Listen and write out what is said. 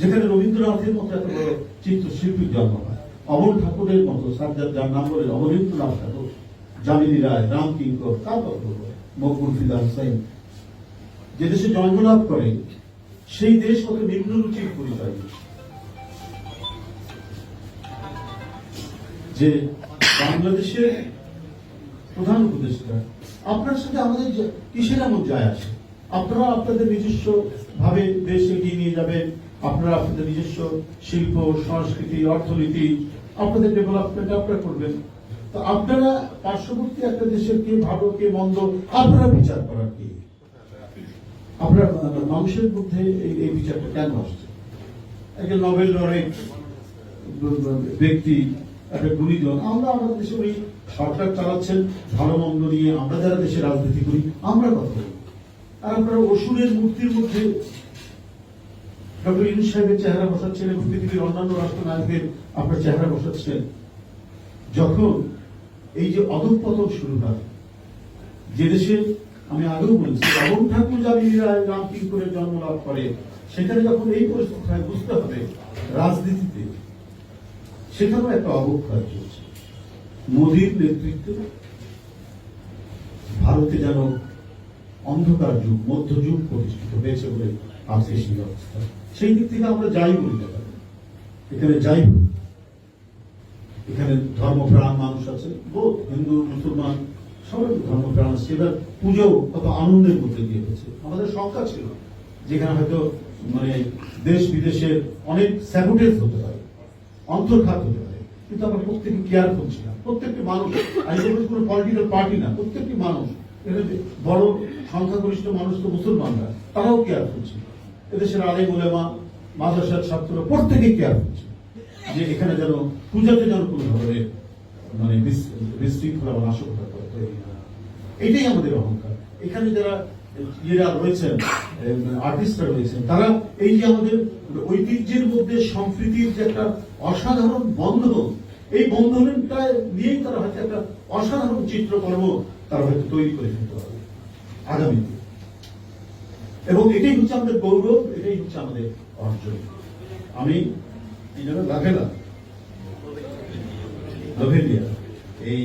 যেখানে রবীন্দ্রনাথের মতো এত বড় চিত্রশিল্পীর জন্ম হয়। অমর ঠাকুরের মতো সাজ্জাদ, যার নাম বলে অবনীন্দ্রনাথ ঠাকুর যামিনী রায়, রাম কিঙ্কর বলব? মকবুল ফিদা হুসাইন যে দেশে জন্মলাভ করে, সেই দেশ কত নিম্ন রুচির পরিচয় যে বাংলাদেশের প্রধান উপদেষ্টা, আপনার সাথে আমাদের কিসের এমন যায় আসে? আপনারা আপনাদের নিজস্ব ভাবে দেশ এগিয়ে নিয়ে যাবেন। আপনারা আপনাদের নিজস্ব শিল্প, সংস্কৃতি, অর্থনীতি, আপনাদের ডেভেলপমেন্ট আপনারা করবেন। তো আপনারা পার্শ্ববর্তী একটা দেশের কে ভালো, কে মন্দ, আপনারা বিচার করার কি? আপনার, মানুষের মধ্যে এই- বিচারটা কেন আসছে? একটা নোবেল লরেট ব্যক্তি, একটা গুণীজন, আমরা আমাদের দেশে ওই সরকার চালাচ্ছেন, ভালো মন্দ নিয়ে আমরা যারা দেশে রাজনীতি করি, আমরা কথা বলি। আর আপনারা অসুরের মূর্তির মধ্যে ডক্টর ইউনুস সাহেবের চেহারা বসাচ্ছেন এবং পৃথিবীর অন্যান্য রাষ্ট্রনায়কের আপনার চেহারা বসাচ্ছেন। যখন এই যে অধঃপতন শুরু হয়, যে দেশে আমি আগেও বলছি অবন ঠাকুর জামিনীরা রাম করে জন্ম লাভ করে, সেখানে যখন এই পরিস্থিতি হয়, বুঝতে হবে রাজনীতিতে সেখানেও একটা অবক্ষয় চলছে। মোদীর নেতৃত্বে ভারতে যেন অন্ধকার যুগ মধ্যযুগ প্রতিষ্ঠিত হয়েছে বলে আজকে সেই অবস্থা। সেই দিক থেকে আমরা যাই বলি না কেন, এখানে যাই এখানে ধর্মপ্রাণ মানুষ আছে বোধ হিন্দু মুসলমান সবাই ধর্মপ্রাণ আছে। এবার পুজো কত আনন্দের মধ্যে দিয়ে হয়েছে আমাদের সংখ্যা ছিল যেখানে হয়তো মানে দেশ বিদেশের অনেক স্যাবুটেজ হতে পারে অন্তর্ঘাত হতে পারে। কিন্তু আমরা প্রত্যেকে কেয়ার করছিলাম প্রত্যেকটি মানুষ বলছি কোনো পলিটিক্যাল পার্টি না প্রত্যেকটি মানুষ বড় সংখ্যাগরিষ্ঠ মানুষ তো মুসলমানরা তারাও কেয়ার করছে। এদেশের আলেম ওলেমা মাদ্রাসার ছাত্র প্রত্যেকে কেয়ার করছে। যে এখানে যেন পূজাতে যেন কোনো ধরনের মানে বিশ- বিশৃঙ্খলা বা না এটাই আমাদের অহংকার। এখানে যারা ইয়েরা রয়েছেন আর্টিস্টরা রয়েছেন, তারা এই যে আমাদের ঐতিহ্যের মধ্যে সম্প্রীতির যে একটা অসাধারণ বন্ধন, এই বন্ধনটা নিয়েই তারা হয়তো একটা অসাধারণ চিত্রকর্ম তারা হয়তো তৈরি করে ফেলতে পারবে। আগামী এবং এটাই হচ্ছে আমাদের গৌরব, এটাই হচ্ছে আমাদের অর্জন। আমি এই জন্য লাভেলা এই